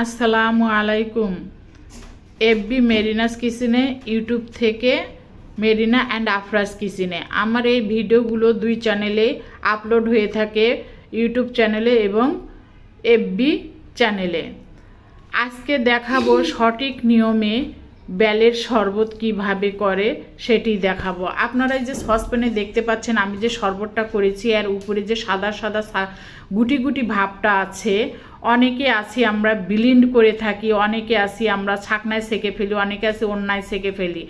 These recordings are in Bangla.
আসসালামু আলাইকুম। এফবি মেরিনাস কিচেনে ইউটিউব থেকে মেরিনা অ্যান্ড আফরাজ কিচেনে আমার এই ভিডিওগুলো দুই চ্যানেলে আপলোড হয়ে থাকে ইউটিউব চ্যানেলে এবং এফবি চ্যানেলে। আজকে দেখাবো সঠিক নিয়মে বেলের শরবত কীভাবে করে সেটি দেখাবো। আপনারা যে সসপ্যানে দেখতে পাচ্ছেন, আমি যে শরবতটা করেছি আর উপরে যে সাদা সাদা গুটি গুটি ভাবটা আছে। অনেকে আছি আমরা বিলিন্ড করে থাকি, অনেকে আছি আমরা ছাকনায় সেকে ফেলি, অনেকে আছি অন্যায় সেকে ফেলি।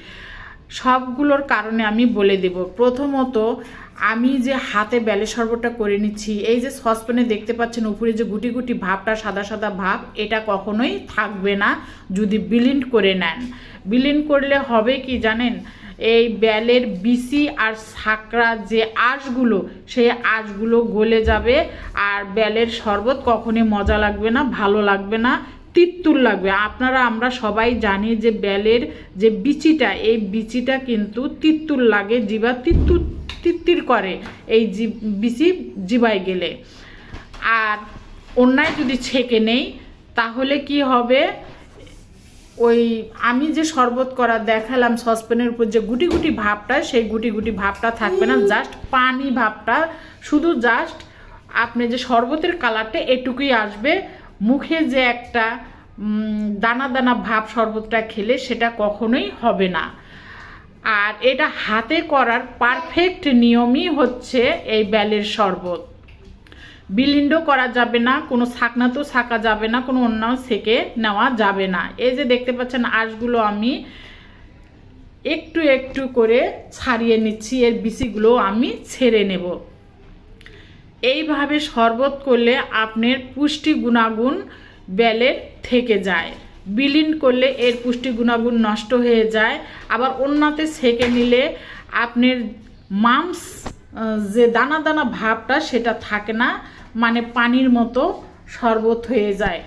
সবগুলোর কারণে আমি বলে দেব। প্রথমত আমি যে হাতে বেলে শরবতটা করে নিচ্ছি, এই যে সসপ্যানে দেখতে পাচ্ছেন উপরে যে গুটি গুটি ভাবটা, সাদা সাদা ভাব, এটা কখনোই থাকবে না যদি বিলিন্ড করে নেন। বিলিন্ড করলে হবে কি জানেন? এই বেলের বিসি আর সাকরা যে আঁশগুলো, সেই আঁশগুলো গলে যাবে আর বেলের শরবত কখনই মজা লাগবে না, ভালো লাগবে না, তিত্তুর লাগবে। আপনারা, আমরা সবাই জানি যে বেলের যে বিচিটা, এই বিচিটা কিন্তু তিত্তুর লাগে জিবা তিত্তুর তিত্তির করে এই বিচি জিবায় গেলে। আর অন্যায় যদি ছেঁকে নেই, তাহলে কি হবে? ওই আমি যে শরবত করা দেখালাম, সসপ্যানের উপর যে গুটি গুটি ভাবটা, সেই গুটি গুটি ভাবটা থাকবে না জাস্ট পানি ভাবটা। শুধু জাস্ট আপনি যে শরবতের কালারটা এটুকুই আসবে, মুখে যে একটা দানা দানা ভাব শরবতটা খেলে সেটা কখনোই হবে না। আর এটা হাতে করার পারফেক্ট নিয়মই হচ্ছে এই ব্যালের শরবত। বিলিন্ডও করা যাবে না, কোনো ছাকনাতেও ছাকা যাবে না, কোনো অন্য সেকে নেওয়া যাবে না। এই যে দেখতে পাচ্ছেন আঁশগুলো আমি একটু একটু করে ছাড়িয়ে নিচ্ছি, এর বিচিগুলো আমি ছেড়ে নেব। এইভাবে শরবত করলে আপনার পুষ্টি গুণাগুণ বেলের থেকে যায়। বিলীন করলে এর পুষ্টি গুণাগুণ নষ্ট হয়ে যায়। আবার অন্যতে সেকে নিলে আপনার মাংস যে দানা দানা ভাবটা সেটা থাকে না মানে পানির মতো শরবত হয়ে যায়।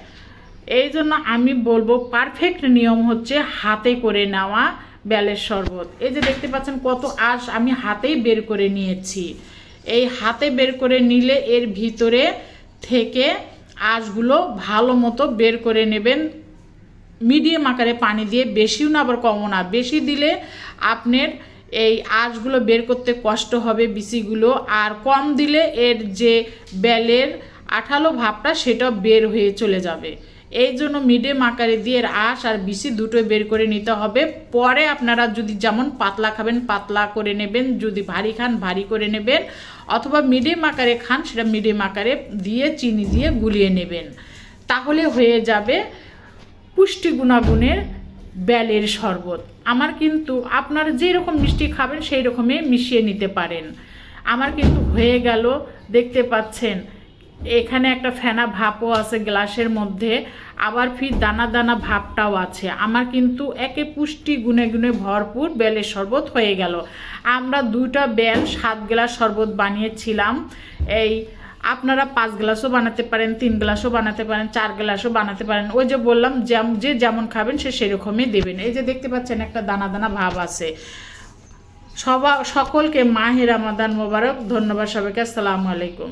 এই জন্য আমি বলব পারফেক্ট নিয়ম হচ্ছে হাতে করে নেওয়া বেলের শরবত। এই যে দেখতে পাচ্ছেন কত আঁশ আমি হাতেই বের করে নিয়েছি। এই হাতে বের করে নিলে এর ভিতরে থেকে আঁশগুলো ভালো মতো বের করে নেবেন। মিডিয়াম আকারে পানি দিয়ে বেশিও না, আবার কমও না। বেশি দিলে আপনার এই আঁশগুলো বের করতে কষ্ট হবে বিচিগুলো, আর কম দিলে এর যে বেলের আঠালো ভাবটা সেটা বের হয়ে চলে যাবে। এই জন্য মিডিয়াম আকারে দিয়ে এর আঁশ আর বিসি দুটোই বের করে নিতে হবে। পরে আপনারা যদি যেমন পাতলা খাবেন, পাতলা করে নেবেন, যদি ভারী খান, ভারী করে নেবেন, অথবা মিডিয়াম আকারে খান, সেটা মিডিয়াম আকারে দিয়ে, চিনি দিয়ে গুলিয়ে নেবেন। তাহলে হয়ে যাবে পুষ্টি গুণাগুণের বেলের শরবত। আমার কিন্তু আপনারা যেরকম মিষ্টি খাবেন সেই রকমই মিশিয়ে নিতে পারেন। আমার কিন্তু হয়ে গেল, দেখতে পাচ্ছেন, এখানে একটা ফেনা ভাপও আছে গ্লাসের মধ্যে, আবার ফির দানা দানা ভাবটাও আছে। আমার কিন্তু একে পুষ্টি গুণে গুণে ভরপুর বেলের শরবত হয়ে গেল। আমরা দুটা বেল সাত গ্লাস শরবত বানিয়েছিলাম, এই আপনারা পাঁচ গ্লাসও বানাতে পারেন, তিন গ্লাসও বানাতে পারেন, চার গ্লাসও বানাতে পারেন। ওই যে বললাম যে যেমন খাবেন, সে সেরকমই দেবেন। এই যে দেখতে পাচ্ছেন, একটা দানা দানা ভাব আছে। সবা সকলকে মাহের আমাদান মোবারক। ধন্যবাদ সবাইকে। আসসালামু আলাইকুম।